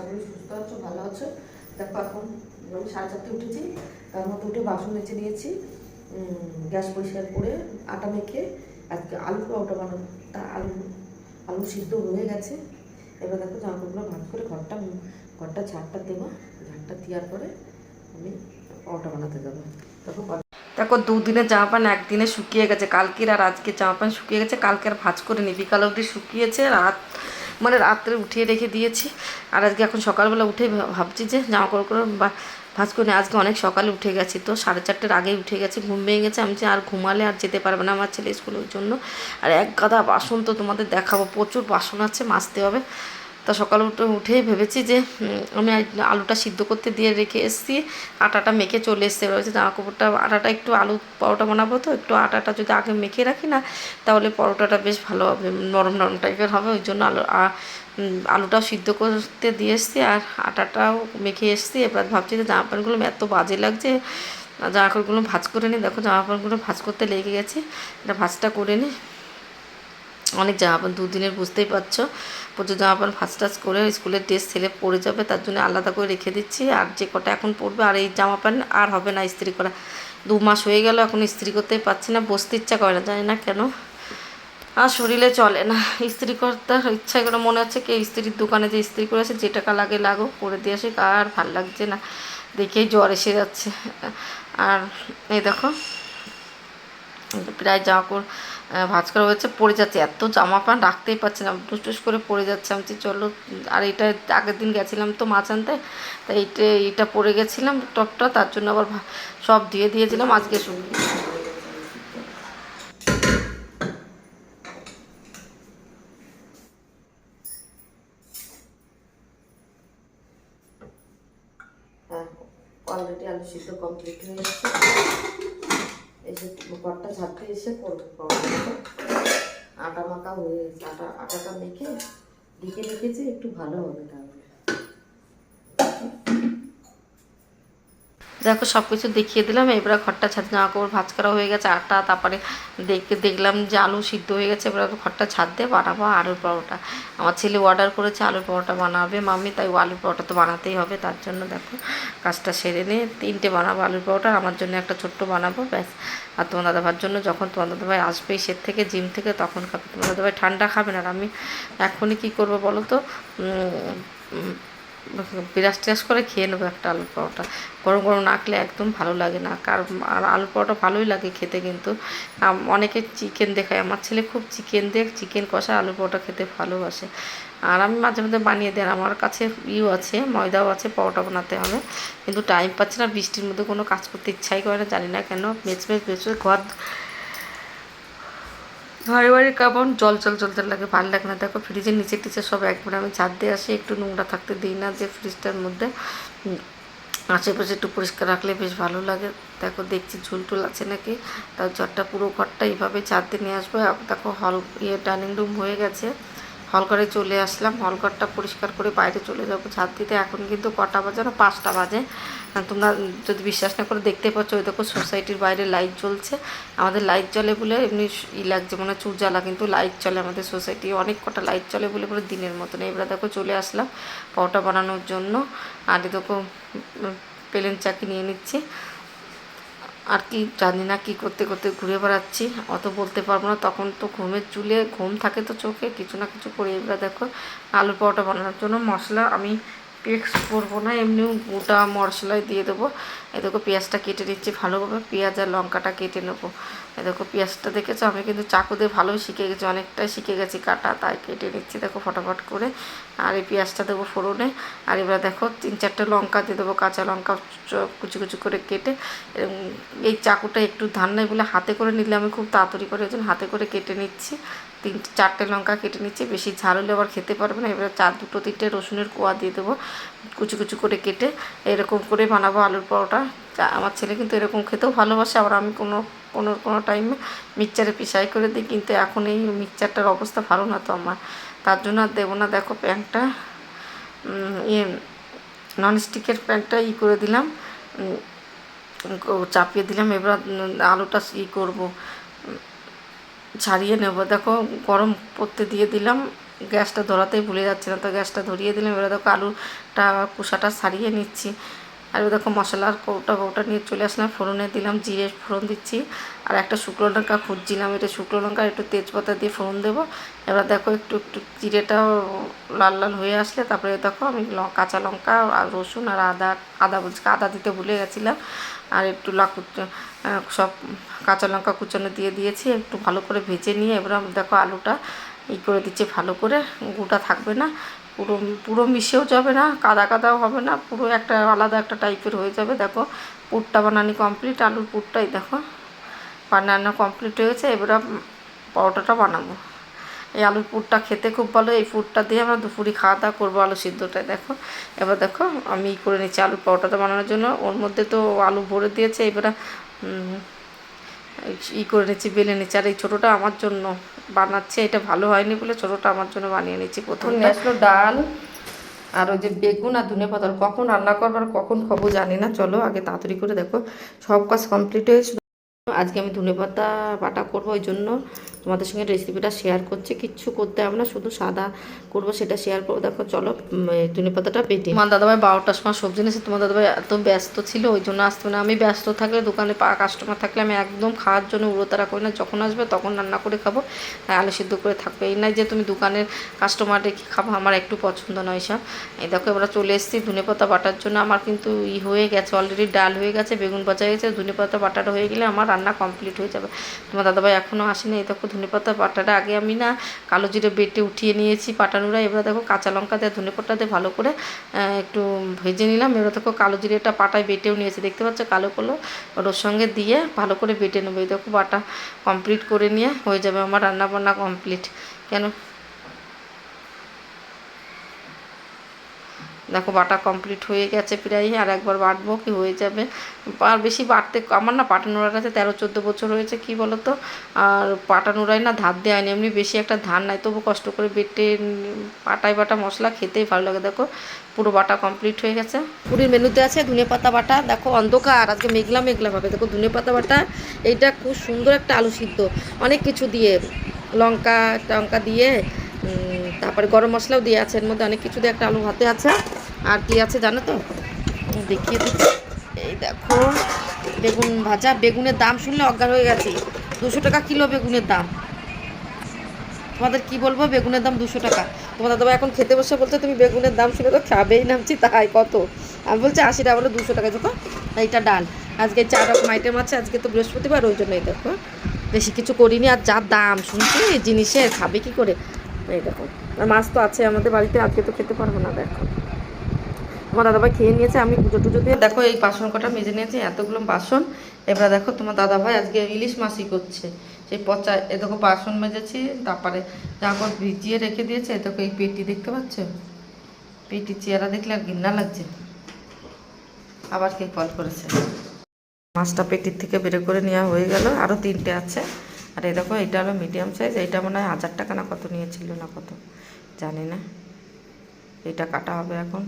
আশা সুস্থ আছো, ভালো আছো? দেখো এখন আমি সাড়ে চারটে উঠেছি, তার মধ্যে উঠে বাসন মেজে নিয়েছি গ্যাস পরিষ্কার করে আটা মেখে আজকে আলু পরোটা বানাবো। তা আলু আলু সিদ্ধ হয়ে গেছে। এবার দেখো জামাকাপড়গুলো ভাগ করে ঘরটা ঘরটা ঝাড়টা দেবো, ঝাড়টা দেওয়ার পরে আমি পরোটা বানাতে যাব। দেখো দেখো, দুদিনের জামা প্যান্ট একদিনে শুকিয়ে গেছে। কালকের আর আজকে জামা প্যান্ট শুকিয়ে গেছে, কালকে আর ভাজ করে নি বিকাল অবধি শুকিয়েছে, রাত মানে রাত্রে উঠিয়ে রেখে দিয়েছি। আর আজকে এখন সকালবেলা উঠে ভাবছি যে জামা কাপড় করে বা- ভাজ করে আজকে অনেক সকালে উঠে গেছি। তো সাড়ে চারটের আগেই উঠে গেছি, ঘুম ভেঙে গেছে। আমি যে আর ঘুমালে আর যেতে পারবে না আমার ছেলে স্কুলের জন্য। আর এক গাদা বাসন তো তোমাদের দেখাবো, প্রচুর বাসন আছে, মাজতে হবে। তা সকাল উঠে উঠেই ভেবেছি যে আমি আলুটা সিদ্ধ করতে দিয়ে রেখে এসেছি। আটাটা মেখে চলে এসছে। হচ্ছে জামা কাপড়টা আটাটা একটু আলু পরোটা বানাবো তো, একটু আটাটা যদি আগে মেখে রাখি না, তাহলে পরোটাটা বেশ ভালো হবে, নরম নরম টাইপের হবে। ওই জন্য আলু আলুটাও সিদ্ধ করতে দিয়ে এসছি আর আটাটাও মেখে এসছি। এবার ভাবছি যে জামা প্যান্টগুলো এত বাজে লাগছে জামা কাপড়গুলো ভাজ করে নিই দেখো জামা প্যান্টগুলো ভাজ করতে লেগে গেছে। এটা ভাজটা করে নিই অনেক জামা প্যান্ট দুদিনের, বুঝতেই পারছ। প্রচুর জামা প্যান্ট ফার্স্ট টাচ করে স্কুলের ড্রেস ছেলে পরে যাবে, তার জন্য আলাদা করে রেখে দিচ্ছি। আর যে কটা এখন পরবে, আর এই জামা প্যান্ট আর হবে না ইস্ত্রি করা। দু মাস হয়ে গেল, এখন ইস্ত্রি করতেই পারছি না, বসতে ইচ্ছা করে না, জানি না কেন। আর শরীরে চলে না, ইস্ত্রি করতে ইচ্ছা করে মনে হচ্ছে কি ইস্ত্রির দোকানে যে ইস্ত্রি করেছে যে টাকা লাগে লাগো করে দিয়ে আসি আর ভালো লাগছে না। দেখেই জ্বর এসে যাচ্ছে। আর এই দেখো, প্রায় জামা ভাঁজ করা হয়েছে, পড়ে যাচ্ছে। এত জামা প্যান্ট রাখতেই পারছি না। টুস টুস করে পড়ে যাচ্ছে আমি চলো, আর এটা আগের দিন গেছিলাম তো মাছ আনতে তাই এইটা এইটা পরে গেছিলাম টপটা, তার জন্য আবার সব দিয়ে দিয়েছিলাম, আজকে শুকিয়ে হ্যাঁ অলরেডি আলু সিদ্ধ কমপ্লিট হয়ে গেছে। ঘরটা ঝাড়তে এসে। আটা মাখা হয়ে আটা আটাটা মেখে ঢেকে রেখেছি, একটু ভালো হবে তাহলে দেখো সব কিছু দেখিয়ে দিলাম। এবার ঘরটা ছাদ জামা কাপড় ভাজ করা হয়ে গেছে আটা, তারপরে দেখে দেখলাম যে আলু সিদ্ধ হয়ে গেছে। এবার ঘরটা ছাদ দিয়ে বানাবো আলুর পরোটা। আমার ছেলে অর্ডার করেছে, আলুর পরোটা বানাবে মাম্মি, তাই আলুর পরোটা তো বানাতেই হবে, তার জন্য দেখো, কাজটা সেরে নিয়ে তিনটে বানাবো আলুর পরোটা আমার জন্য একটা ছোট্ট বানাবো, ব্যাস। আর তোমার দাদাভাইয়ের জন্য যখন তোমার দাদাভাই আসবে সে থেকে, জিম থেকে, তখন খাবে। তোমার দাদাভাই ঠান্ডা খাবে না, আর আমি এখনই কী করব বলো তো? বিরাজ টিরাজ করে খেয়ে নেব একটা আলু পরোটা। গরম গরম না খেলে একদম ভালো লাগে না। কার আর আলু পরোটা ভালোই লাগে খেতে কিন্তু। অনেকে চিকেন দেখায়। আমার ছেলে খুব চিকেন দেখ, চিকেন কষা আলু পরোটা খেতে ভালোবাসে। আর আমি মাঝে মাঝে বানিয়ে আর আমার কাছে ইউ আছে, ময়দাও আছে, পরোটা বানাতে হবে। কিন্তু টাইম পাচ্ছে না, বৃষ্টির মধ্যে কোনো কাজ করতে ইচ্ছাই করে না। জানি না কেন মেচ মেচ মেচ ঘর ঘরে বাড়ির কাপড়, জল চল চলতে লাগে, ভালো লাগে না। দেখো ফ্রিজের নিচে টিচে সব একবার আমি ছাদ দিয়ে আসি, একটু নোংরা থাকতে দিই না যে ফ্রিজটার মধ্যে। আশেপাশে একটু পরিষ্কার রাখলে বেশ ভালো লাগে। দেখো, দেখছি ঝুল টুল আছে নাকি? তার ঝড়টা পুরো ঘরটা এইভাবে চার দিয়ে নিয়ে আসব। দেখো হল ইয়ে ডাইনিং রুম হয়ে গেছে। হল ঘরে চলে আসলাম। হল ঘরটা পরিষ্কার করে বাইরে চলে যাব। ছাদ দিতে এখন কিন্তু কটা বাজে না? পাঁচটা বাজে। তোমরা যদি বিশ্বাস না করে দেখতে পাচ্ছ, ওই দেখো সোসাইটির বাইরে লাইট জ্বলছে। আমাদের লাইট জ্বলে বলে এমনি ই লাগছে মানে চুর জ্বালা, কিন্তু লাইট চলে আমাদের সোসাইটি। অনেক কটা লাইট চলে বলে পুরো দিনের মতন। এবার দেখো চলে আসলাম পরোটা বানানোর জন্য। আর দেখো প্লেন চাকি নিয়ে নিচ্ছি। আর কি জানি না কি করতে করতে ঘুরে বেড়াচ্ছি। অত বলতে পারব না। তখন তো ঘুমের চুলে ঘুম থাকে তো চোখে। কিছু না কিছু করে এবার দেখো আলু পরোটা বানানোর জন্য মশলা আমি পেক্স করব না, এমনিও গোটা মশলাই দিয়ে দেবো। এ দেখো পেঁয়াজটা কেটে নিচ্ছি ভালোভাবে, পেঁয়াজ আর লঙ্কাটা কেটে নেব। দেখো পেঁয়াজটা দেখেছ? আমি কিন্তু চাকু দিয়ে ভালোই শিখে গেছি, অনেকটাই শিখে গেছি কাটা, তাই কেটে নিচ্ছি দেখো ফটাফট করে। আর এই পেঁয়াজটা দেবো ফোড়নে। আর এবার দেখো তিন চারটে লঙ্কা দিয়ে দেবো, কাঁচা লঙ্কা কুচি কুচি করে কেটে। এই চাকুটা একটু ধান নাই বলে হাতে করে নিলে আমি খুব তাড়াতাড়ি করে ওই হাতে করে কেটে নিচ্ছি। তিন চারটে লঙ্কা কেটে নিচ্ছি বেশি ঝাল হলে আবার খেতে পারবে না। এবার চার দুটো তিনটে রসুনের কোয়া দিয়ে দেবো কুচি কুচি করে কেটে এরকম করে বানাবো আলুর পরোটা। আমার ছেলে কিন্তু এরকম খেতেও ভালোবাসে আবার আমি কোনো কোনো কোনো টাইমে মিক্সচারে পিসাই করে দিই কিন্তু এখন এই মিক্সচারটার অবস্থা ভালো না তো আমার। তার জন্য আর দেবো না দেখো প্যানটা উম, ইয়ে ননস্টিকের প্যানটা ই করে দিলাম চাপিয়ে দিলাম এবার আলুটা ই করব। ছাড়িয়ে নেব। দেখো, গরম পড়তে দিয়ে দিলাম। গ্যাসটা ধরাতেই ভুলে যাচ্ছে না, তো গ্যাসটা ধরিয়ে দিলাম। এবার দেখো, আলুটা কুসাটা ছাড়িয়ে নিচ্ছি। আর দেখো মশলার কৌটা কৌটা নিয়ে চলে আসলাম, ফোড়নে দিলাম, জিরে ফোড়ন দিচ্ছি। আর একটা শুকনো লঙ্কা খুঁজছিলাম, এটা শুকনো লঙ্কা একটু তেজপাতা দিয়ে ফোড়ন দেবো। এবার দেখো একটু একটু জিরেটাও লাল লাল হয়ে আসলে তারপরে দেখো আমি কাঁচা লঙ্কা আর রসুন আর আদা আদা বলছি, আদা দিতে ভুলে গেছিলাম। আর একটু লাকু সব কাঁচা লঙ্কা কুচানো দিয়ে দিয়েছি, একটু ভালো করে ভেজে নিয়ে এবার দেখো আলুটা ই করে দিচ্ছি, ভালো করে, গুঁটা থাকবে না। পুরো পুরো মিশেও যাবে না, কাদা কাদাও হবে না, পুরো একটা আলাদা একটা টাইপের হয়ে যাবে। দেখো, পুরটা বানানি কমপ্লিট আলুর পুরটাই দেখো, বানানো কমপ্লিট হয়েছে, এবার পরোটাটা বানাবো। এই আলুর পুরটা খেতে খুব ভালো, এই পুরটা দিয়ে আমরা দুপুরি খাওয়া দাওয়া করব আলু সিদ্ধটা দেখো। এবার দেখো, আমি করে নিচ্ছি আলুর পরোটাটা বানানোর জন্য। ওর মধ্যে তো আলু ভরে দিয়েছে, এবারে ই করে নিচ্ছি, বেলে নিচ্ছি। আর এই ছোটোটা আমার জন্য বানাচ্ছে, এটা ভালো হয়নি বলে ছোটোটা আমার জন্য বানিয়ে নিচ্ছি প্রথম। আসলো ডাল, আর ওই যে বেগুন আর ধনে পাতা কখন রান্না করবার কখন খবর জানি না। চলো আগে তাড়াতাড়ি করে দেখো। সব কাজ কমপ্লিট হয়েছে আজকে আমি ধনে পাতা বাটা করব ওই জন্য। তোমাদের সঙ্গে রেসিপিটা শেয়ার করছি। কিচ্ছু করতে হবে না, শুধু সাদা করব, সেটা শেয়ার করব। দেখো, চলো ধনে পাতাটা পেটে তোমার দাদাভাই বারোটার সময় সবজি নিয়েছে তোমার দাদাভাই এত ব্যস্ত ছিল, ওই জন্য আসতে না। আমি ব্যস্ত থাকলে, দোকানে পা কাস্টমার থাকলে আমি একদম খাওয়ার জন্য উড়োতারা করি না। যখন আসবে, তখন রান্না করে খাব। আলু সিদ্ধ করে থাকবে। এই নাই যে তুমি দোকানের কাস্টমার রেখে খাব, আমার একটু পছন্দ নয় সব। এই দেখো, এবার চলে এসেছি ধনে পাতা বাটার জন্য। আমার কিন্তু ই হয়ে গেছে অলরেডি ডাল হয়ে গেছে, বেগুন হয়ে গেছে। ধনে পাতা বাটাটা হয়ে গেলে আমার রান্না কমপ্লিট হয়ে যাবে। তোমার দাদাভাই এখনও আসেনি। এই দেখো ধনে পাতা আগে আমি না কালো জিরে বেটে উঠিয়ে নিয়েছি পাটানুরা এবার দেখো কাঁচা লঙ্কা দিয়ে ধনে পাতা দিয়ে ভালো করে একটু ভেজে নিলাম। এবার দেখো কালো জিরেটা পাটায় বেটেও নিয়েছি। দেখতে পাচ্ছ কালো কালো ওর সঙ্গে দিয়ে ভালো করে বেটে নেব। এই দেখো বাটা কমপ্লিট করে নিয়ে হয়ে যাবে আমার রান্না বান্না কমপ্লিট কেন? দেখো বাটা কমপ্লিট হয়ে গেছে প্রায়, আর একবার বাটবো কি হয়ে যাবে? আর বেশি বাটতে, আমার না পাটানোড়ার কাছে তেরো, চোদ্দ বছর হয়েছে, কি বলো তো আর পাটানোড়ায় না ধার দেওয়া হয়নি, এমনি বেশি একটা ধার নাই, তবু কষ্ট করে বেটে পাটায় বাটা মশলা খেতেই ভালো লাগে। দেখো, পুরো বাটা কমপ্লিট হয়ে গেছে। পুরীর মেনুতে আছে ধনে পাতা বাটা। দেখো, অন্ধকার, আজকে মেঘলা মেঘলা ভাবে। দেখো, ধনে পাতা বাটা, এইটা খুব সুন্দর একটা আলু সিদ্ধ। অনেক কিছু দিয়ে, লঙ্কা, টঙ্কা দিয়ে তারপরে গরম মশলাও দিয়ে আছে, এর মধ্যে অনেক কিছু দিয়ে একটা আলু হাতে আছে। আর কি আছে জানো তো? দেখিয়ে দিচ্ছি এই দেখো, বেগুন ভাজা। বেগুনের দাম শুনলে অজ্ঞান হয়ে গেছে। দুশো টাকা কিলো বেগুনের দাম। তোমাদের কি বলব? বেগুনের দাম দুশো টাকা। তোমার দাদা এখন খেতে বসে বলছে, তুমি বেগুনের দাম শুনে তো খাবেই নামছি তাই কত? আমি বলছি, আশি টাকা বলে দুশো টাকা দেখো, এইটা ডাল। আজকে চার রকম আইটেম আছে, আজকে তো বৃহস্পতিবার, ওই জন্যই দেখো। বেশি কিছু করিনি, আর যা দাম শুনছি, জিনিসের, খাবে কি করে? এই দেখো, আর মাছ তো আছে আমাদের বাড়িতে, আজকে তো খেতে পারব না, দেখো। তোমার দাদাভাই খেয়ে নিয়েছে, আমি পুজো টুজো দিয়ে দেখো, এই বাসন কটা মেজে নিয়েছে, এতগুলো বাসন। এবার দেখো, তোমার দাদাভাই আজকে ইলিশ মাছই করছে। সেই পচা, এ দেখো বাসন মেজেছি, তারপরে জামা ভিজিয়ে রেখে দিয়েছে, এ দেখো এই পেটি দেখতে পাচ্ছ? পেটি চেহারা দেখলে আর ঘৃণা লাগছে আবার কে কল করেছে? মাছটা পেটির থেকে বের করে নেওয়া হয়ে গেল আরও তিনটে আছে। আর এই দেখো, এটা হলো মিডিয়াম সাইজ এইটা মনে হয় হাজার টাকা না কত নিয়েছিল না কত, জানি না। এটা কাটা হবে এখন।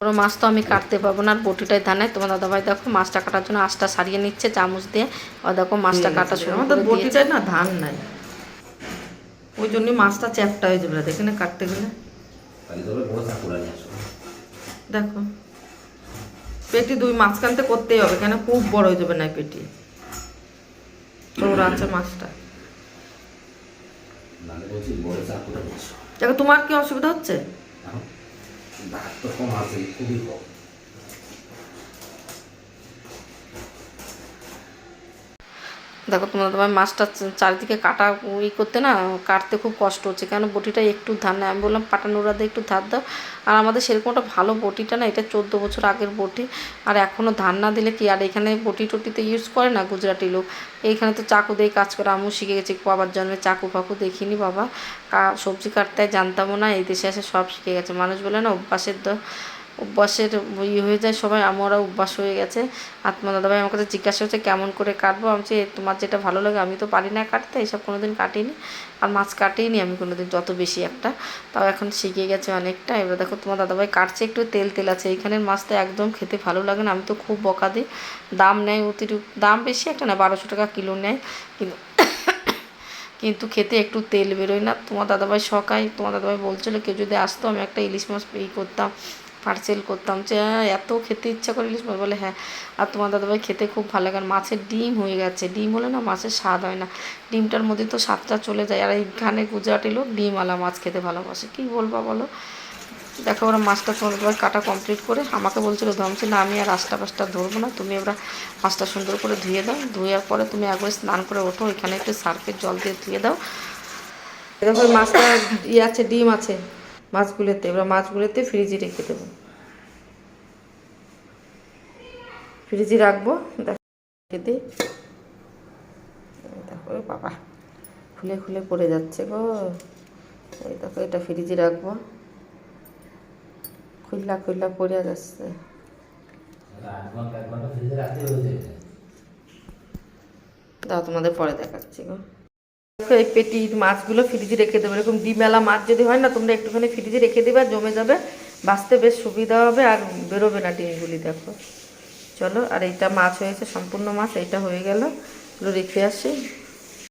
পুরো মাছ তো আমি কাটতে পারব না আর বটিটাই ধানায় তোমার দাদাভাই দেখো মাছটা কাটার জন্য আঁশটা সারিয়ে নিচ্ছে চামচ দিয়ে। আর দেখো মাছটা কাটা শুরু। আমাদের বটিটাই না ধান নাই। ওই জন্য মাছটা চ্যাপটা হয়ে যাবে দেখে না কাটতে গেলে। বড় দেখো। পেটি দুই মাঝখানতে করতেই হবে কেন খুব বড় হয়ে যাবে না পেটি। আছে মাছটা। বড় দেখো তোমার কি অসুবিধা হচ্ছে? এখন দাগ তো কম আছে খুবই কম দেখো, তোমার তোমার মাছটা চারিদিকে কাটা ই করতে না, কাটতে খুব কষ্ট হচ্ছে। কেন বটিটা একটু ধার নেই। আমি বললাম পাটানোরা দিয়ে একটু ধার দাও। আর আমাদের সেরকম একটা ভালো বটিটা না, এটা চোদ্দ বছর আগের বটি। আর এখনও ধার না দিলে কি, আর এখানে বটি টটিতে ইউজ করে না গুজরাটি লোক? এইখানে তো চাকু দিয়ে কাজ করে, আমিও শিখে গেছি, বাবার জন্মে চাকু ফাকু দেখিনি বাবা। সবজি কাটতে জানতামও না, এই দেশে এসে সব শিখে গেছে। মানুষ বলে না, অভ্যাসের অভ্যাসের ইয়ে হয়ে যায় সবাই আমরা অভ্যাস হয়ে গেছে। আত্মা দাদাভাই আমার কাছে জিজ্ঞাসা হচ্ছে কেমন করে কাটবো? আমি বলছি, তোমার যেটা ভালো লাগে আমি তো পারি না কাটতে এইসব কোনোদিন কাটিনি। আর মাছ কাটিনি আমি কোনোদিন যত বেশি একটা। তাও এখন শিখে গেছে অনেকটা। এবার দেখো তোমার দাদাভাই কাটছে একটু তেল তেল আছে। এইখানের মাছটা একদম খেতে ভালো লাগে না আমি তো খুব বকা দিই। দাম নেয় অতিরিক্ত দাম বেশি একটা না বারোশো টাকা কিলো নেয়। কিন্তু কিন্তু খেতে একটু তেল বেরোয় না। তোমার দাদাভাই শখায় তোমার দাদাভাই বলছিল কেউ যদি আসতো আমি একটা ইলিশ মাছ ই করতাম। পার্সেল করতাম যে "আহ, এত খেতে ইচ্ছা করে ইলিশ মাছ বলে হ্যাঁ। আর তোমার দাদাভাই খেতে খুব ভালো লাগে। মাছের ডিম হয়ে গেছে। ডিম হলে না মাছের স্বাদ হয় না। ডিমটার মধ্যে তো স্বাদটা চলে যায়। আর এইখানে গুজরাটি লোক ডিমওয়ালা মাছ খেতে ভালোবাসে। কী বলবা বলো? দেখো ওরা মাছটা তোমাদের দাদাভাই কাটা কমপ্লিট করে আমাকে বলছিল ধমছে না আমি আর আস্তা পাঁচটা ধরবো না। তুমি এবার মাছটা সুন্দর করে ধুয়ে দাও। ধুয়ার পরে তুমি একবার স্নান করে ওঠো। এখানে একটু সার্ফের জল দিয়ে ধুয়ে দাও। দেখো মাছটা ইয়ে আছে ডিম আছে। মাছগুলোতে এবার মাছগুলোতে ফ্রিজে রেখে দেবো। ফ্রিজে রাখব দেখো দিই দেখো বাবা খুলে খুলে পড়ে যাচ্ছে গো। এই দেখো এটা ফ্রিজে রাখব। খুললা খুললা পড়ে যাচ্ছে। দাও তোমাদের পরে দেখাচ্ছি গো। এই পেটির মাছগুলো ফ্রিজে রেখে দেবে। এরকম ডিমেলা মাছ যদি হয় না, তোমরা একটুখানি ফ্রিজে রেখে দেবে, জমে যাবে, বাঁচতে বেশ সুবিধা হবে আর বেরোবে না ডিমগুলি, দেখো। চলো, আর এইটা মাছ হয়েছে, সম্পূর্ণ মাছ, এইটা হয়ে গেল। রেখে আসি।